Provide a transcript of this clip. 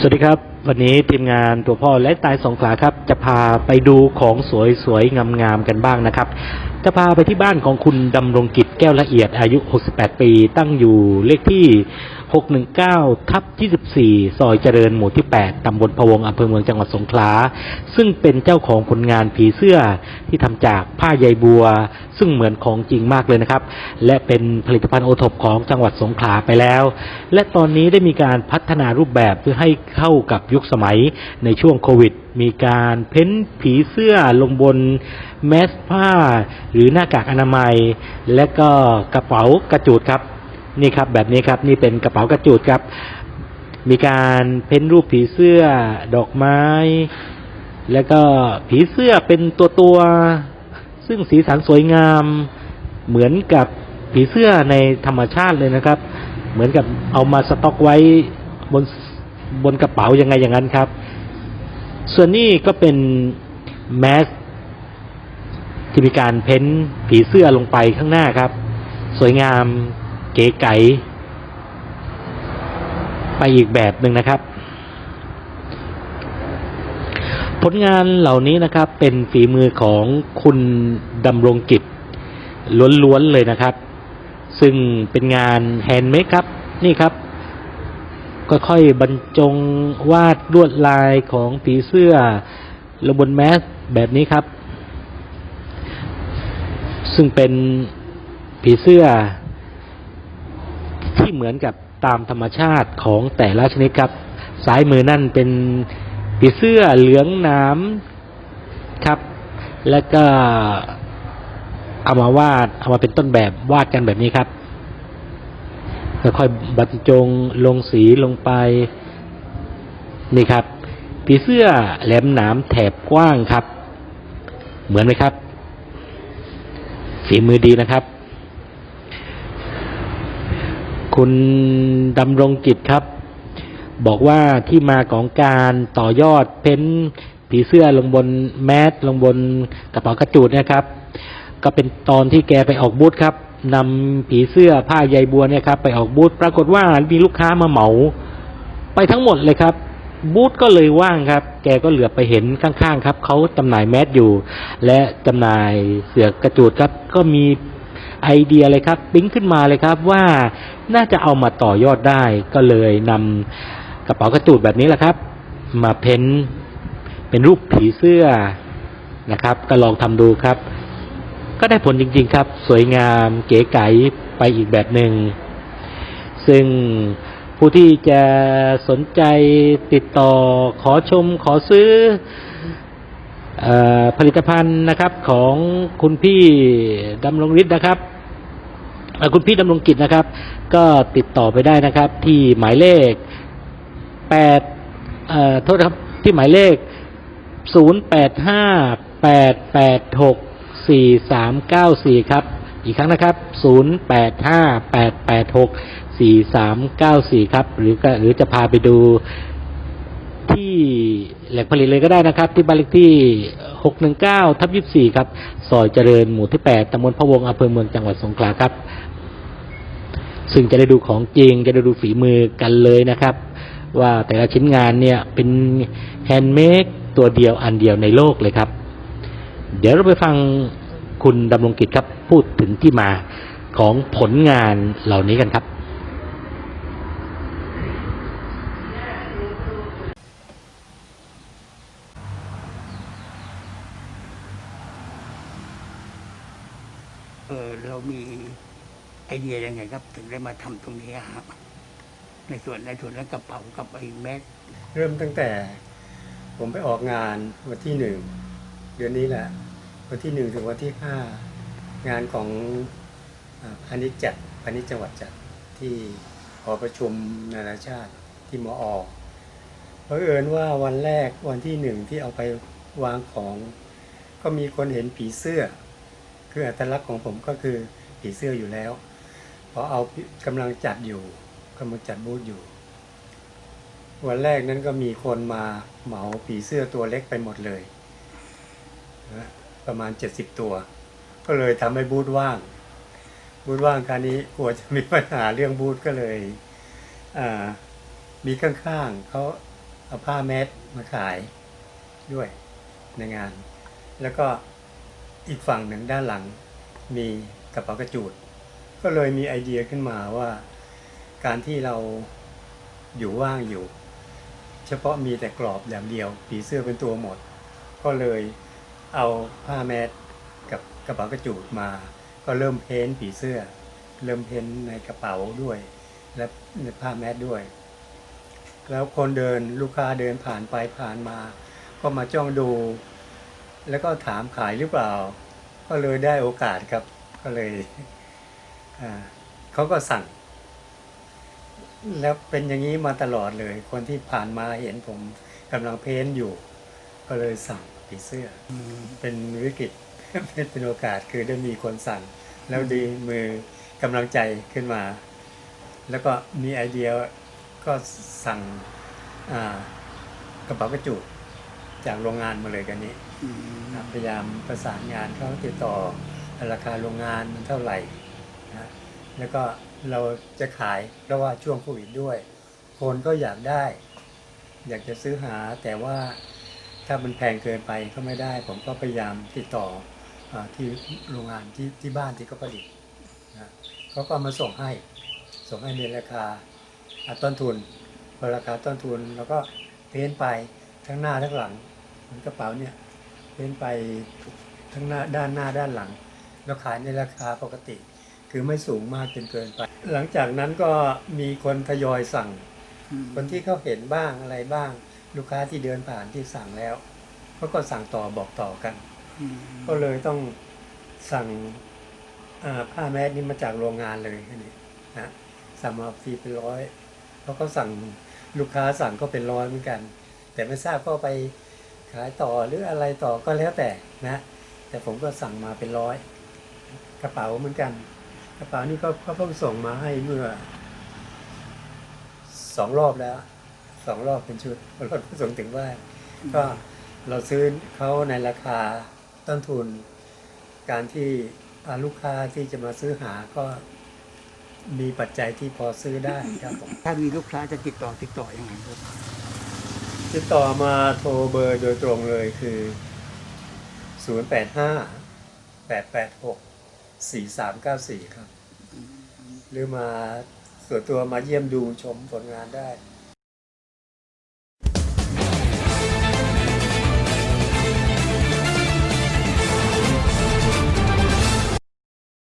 สวัสดีครับ วันนี้ทีมงานตัวพ่อและตายสงขลาครับ จะพาไปดูของสวยๆ งามๆ กันบ้างนะครับ จะพาไปที่บ้านของคุณดำรงกิจแก้วละเอียดอายุ 68 ปี ตั้งอยู่เลขที่ 619 ทับ 24 ซอยเจริญหมู่ที่ 8 ตำบลพะวงอำเภอเมืองจังหวัดสงขลา ซึ่งเป็นเจ้าของผลงานผีเสื้อที่ทำจากผ้าใยบัว ซึ่งเหมือนของจริงมากเลยนะครับ และเป็นผลิตภัณฑ์โอทบของจังหวัดสงขลาไปแล้ว และตอนนี้ได้มีการพัฒนารูปแบบเพื่อให้เข้ากับยุุคสมัยในช่วงโควิด มีการเพ้นผีเสื้อลงบนแมสผ้า หรือหน้ากากอนามัย และก็กระเป๋ากระจูดครับ นี่ครับแบบนี้ครับนี่เป็นกระเป๋ากระจูดครับ มีการเพ้นรูปผีเสื้อดอกไม้ แล้วก็ผีเสื้อเป็นตัวตัวๆซึ่งสีสันสวยงามเหมือนกับผีเสื้อในธรรมชาติเลยนะครับ เหมือนกับเอามาสต็อกไว้บน บนกระเป๋ายังไงอย่างนั้นครับ ส่วนนี้ก็เป็นแมสที่มีการเพ้นผีเสื้อลงไปข้างหน้าครับ สวยงามเก๋ไก๋ไปอีกแบบหนึ่งนะครับ ผลงานเหล่านี้นะครับ เป็นฝีมือของคุณดำรงกิจล้วนๆเลยนะครับ ซึ่งเป็นงานแฮนด์เมดครับ นี่ครับ ค่อยๆบรรจงวาดลวดลายของผีเสื้อลงบนแมสแบบนี้ครับ ซึ่งเป็นผีเสื้อ ที่เหมือนกับตามธรรมชาติของแต่ละชนิดครับซ้ายมือนั่นเป็นผีเสื้อเหลืองน้ำครับ แล้วก็เอามาวาดเอามาเป็นต้นแบบวาดกันแบบนี้ครับ ค่อยบรรจงลงสีลงไปนี่ครับผีเสื้อแหลมหนามแถบกว้างครับ เหมือนไหมครับฝีมือดีนะครับ คุณดำรงกิจครับ บอกว่าที่มาของการต่อยอดเพ้นผีเสื้อลงบนแมสลงบนกระเป๋ากระจูดเนะครับ ก็เป็นตอนที่แกไปออกบูธครับ นำผีเสื้อผ้าใยบัวเนี่ยครับไปออกบูธปรากฏว่ามีลูกค้ามาเหมา ไปทั้งหมดเลยครับ บูธก็เลยว่างครับ แกก็เหลือไปเห็นข้างๆครับเขาจำหน่ายแมสอยู่ และจำหน่ายเสือกระจูดครับ ก็มีไอเดียเลยครับปิ๊งขึ้นมาเลยครับว่าน่าจะเอามาต่อยอดได้ ก็เลยนำกระเป๋ากระจูดแบบนี้แหละครับ มาเพ้นเป็นรูปผีเสื้อนะครับ ก็ลองทำดูครับ ก็ได้ผลจริง ๆ ครับ สวยงามเก๋ไก๋ไปอีกแบบหนึ่งซึ่งผู้ที่จะสนใจติดต่อขอชมขอซื้ออผลิตภัณฑ์นะครับของคุณพี่ดำรงฤทธิ์นะครับเอ่อคุณพี่ดำรงกิจนะครับ ก็ติดต่อไปได้นะครับ ที่หมายเลขแปดโทษครับที่หมายเลขศูนย์แปดห้าแปดแปดหก สี่สามเก้าสี่ครับ อีกครั้งนะครับศูนย์แปดห้าแปดแปดหกสี่สามเก้าสี่ครับ หรือหรือจะพาไปดูที่แหล่งผลิตเลยก็ได้นะครับ ที่บ้านเลขที่ 619 ทับ 24 ครับ ซอยเจริญหมู่ที่ 8ตำบลพะวงอำเภอเมืองจังหวัดสงขลาครับ ซึ่งจะได้ดูของจริง จะได้ดูฝีมือกันเลยนะครับ ว่าแต่ละชิ้นงานเนี่ยเป็นแฮนด์เมดตัวเดียวอันเดียวในโลกเลยครับ เดี๋ยวเราไปฟังคุณดำรงกิจครับพูดถึงที่มาของผลงานเหล่านี้กันครับ เออเรามีไอเดียยังไงครับ ถึงได้มาทำตรงนี้อะครับในส่วนในส่วนนั้นกระเป๋ากับไอ้แมสเริ่มตั้งแต่ ผมไปออกงานวันที่หนึ่งเดือนนี้แหละ วันที่หนึ่งถึงวันที่ห้างานของอพาณิชย์จัดพาณิชย์จังหวัดจัดที่หอประชุมนานาชาติที่มออเพราะเอิญว่าวันแรกวันที่หนึ่งที่เอาไปวางของ ก็มีคนเห็นผีเสื้อ คืออัตลักษณ์ของผมก็คือผีเสื้ออยู่แล้วพอเอากำลังจัดอยู่กำลังจัดบูธอยู่ วันแรกนั้นก็มีคนมาเหมาผีเสื้อตัวเล็กไปหมดเลยนะ ประมาณ 70 ตัว ก็เลยทำให้บูธว่าง บูธว่างคราวนี้กลัวจะมีปัญหาเรื่องบูธก็เลยมีข้างๆเขาเอาผ้าแมสมาขายด้วยในงาน แล้วก็อีกฝั่งหนึ่งด้านหลังมีกระเป๋ากระจูด ก็เลยมีไอเดียขึ้นมาว่า การที่เราอยู่ว่างอยู่ เฉพาะมีแต่กรอบอย่างเดียวผีเสื้อเป็นตัวหมด ก็เลย เอาผ้าแมสกับกระเป๋ากระจูดมา ก็เริ่มเพ้นผีเสื้อ เริ่มเพ้นในกระเป๋าด้วย และในผ้าแมสด้วย แล้วคนเดินลูกค้าเดินผ่านไปผ่านมา ก็มาจ้องดู แล้วก็ถามขายหรือเปล่า ก็เลยได้โอกาสครับ ก็เลยเขาก็สั่ง แล้วเป็นอย่างนี้มาตลอดเลย คนที่ผ่านมาเห็นผมกำลังเพ้นอยู่ ก็เลยสั่ง ผีเสื้ออืมเป็นวิกฤตเป็นเป็นโอกาสคือได้มีคนสั่ง แล้วดีมือกำลังใจขึ้นมา แล้วก็มีไอเดียก็สั่งอ่ากระเป๋ากระจุกจากโรงงานมาเลยกันนี้อืมพยายามประสานงานเขาติดต่อราคาโรงงานมันเท่าไหร่นะแล้วก็เราจะขายเพราะว่าช่วงโควิดด้วย คนก็อยากได้ อยากจะซื้อหาแต่ว่า ถ้ามันแพงเกินไปก็ไม่ได้ ผมก็พยายามติดต่ออาที่โรงงานที่ที่บ้านที่เขาผลิตนะเขาก็มาส่งให้ ส่งให้ในราคาอ่าต้นทุนพอราคาต้นทุนแล้วก็เพ้นไปทั้งหน้าทั้งหลังเหมือนกระเป๋าเนี่ยเพ้นไปทั้งหน้าด้านหน้าด้านหลังแล้วขายในราคาปกติ คือไม่สูงมากจนเกินไป หลังจากนั้นก็มีคนทยอยสั่งอืมคนที่เขาเห็นบ้างอะไรบ้าง ลูกค้าที่เดินผ่านที่สั่งแล้วเขาก็สั่งต่อบอกต่อกันอืมก็เลยต้องสั่งอ่าผ้าแมสนี่มาจากโรงงานเลยอันนี้นะสั่งมาฟรีเป็นร้อยเพราะเขาสั่งลูกค้าสั่งก็เป็นร้อยเหมือนกัน แต่ไม่ทราบก็ไปขายต่อหรืออะไรต่อก็แล้วแต่นะ แต่ผมก็สั่งมาเป็นร้อย กระเป๋าเหมือนกัน กระเป๋านี่ก็เขาเพิ่งส่งมาให้เมื่อสองรอบแล้ว สองรอบเป็นชุดรถเพิ่งส่งถึงบ้านก็เราซื้อเขาในราคาต้นทุน การที่อ่าลูกค้าที่จะมาซื้อหาก็มีปัจจัยที่พอซื้อได้ครับผมถ้ามีลูกค้าจะติดต่อติดต่อยังไงครับติดต่อมาโทรเบอร์โดยตรงเลยคือ 085 886 4394 ครับ หรือมาส่วนตัวมาเยี่ยมดูชมผลงานได้